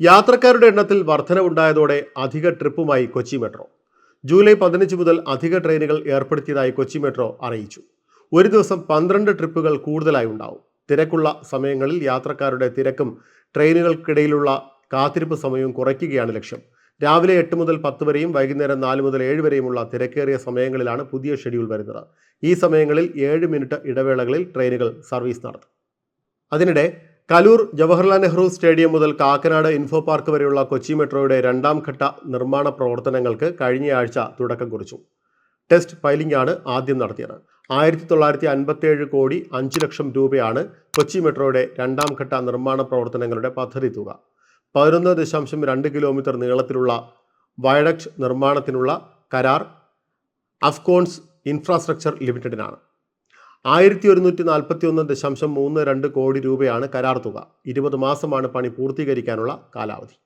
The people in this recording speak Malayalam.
യാത്രക്കാരുടെ എണ്ണത്തിൽ വർധനവുണ്ടായതോടെ അധിക ട്രിപ്പുമായി കൊച്ചി മെട്രോ. ജൂലൈ പതിനഞ്ച് മുതൽ അധിക ട്രെയിനുകൾ ഏർപ്പെടുത്തിയതായി കൊച്ചി മെട്രോ അറിയിച്ചു. ഒരു ദിവസം പന്ത്രണ്ട് ട്രിപ്പുകൾ കൂടുതലായി ഉണ്ടാവും. തിരക്കുള്ള സമയങ്ങളിൽ യാത്രക്കാരുടെ തിരക്കും ട്രെയിനുകൾക്കിടയിലുള്ള കാത്തിരിപ്പ് സമയവും കുറയ്ക്കുകയാണ് ലക്ഷ്യം. രാവിലെ എട്ട് മുതൽ പത്ത് വരെയും വൈകുന്നേരം നാല് മുതൽ ഏഴ് വരെയുമുള്ള തിരക്കേറിയ സമയങ്ങളിലാണ് പുതിയ ഷെഡ്യൂൾ വരുന്നത്. ഈ സമയങ്ങളിൽ ഏഴ് മിനിറ്റ് ഇടവേളകളിൽ ട്രെയിനുകൾ സർവീസ് നടത്തും. അതിനിടെ കലൂർ ജവഹർലാൽ നെഹ്റു സ്റ്റേഡിയം മുതൽ കാക്കനാട് ഇൻഫോ പാർക്ക് വരെയുള്ള കൊച്ചി മെട്രോയുടെ രണ്ടാം ഘട്ട നിർമ്മാണ പ്രവർത്തനങ്ങൾക്ക് കഴിഞ്ഞയാഴ്ച തുടക്കം കുറിച്ചു. ടെസ്റ്റ് ഫയലിംഗ് ആണ് ആദ്യം നടത്തിയത്. ആയിരത്തി തൊള്ളായിരത്തി അൻപത്തേഴ് കോടി അഞ്ച് ലക്ഷം രൂപയാണ് കൊച്ചി മെട്രോയുടെ രണ്ടാം ഘട്ട നിർമ്മാണ പ്രവർത്തനങ്ങളുടെ പദ്ധതി തുക. പതിനൊന്ന് ദശാംശം രണ്ട് കിലോമീറ്റർ നീളത്തിലുള്ള വയഡക്ട് നിർമ്മാണത്തിനുള്ള കരാർ അഫ്കോൺസ് ഇൻഫ്രാസ്ട്രക്ചർ ലിമിറ്റഡിനാണ്. ആയിരത്തി ഒരുന്നൂറ്റി നാൽപ്പത്തി ഒന്ന് ദശാംശം മൂന്ന് രണ്ട് കോടി രൂപയാണ് കരാർ തുക. ഇരുപത് മാസമാണ് പണി പൂർത്തീകരിക്കാനുള്ള കാലാവധി.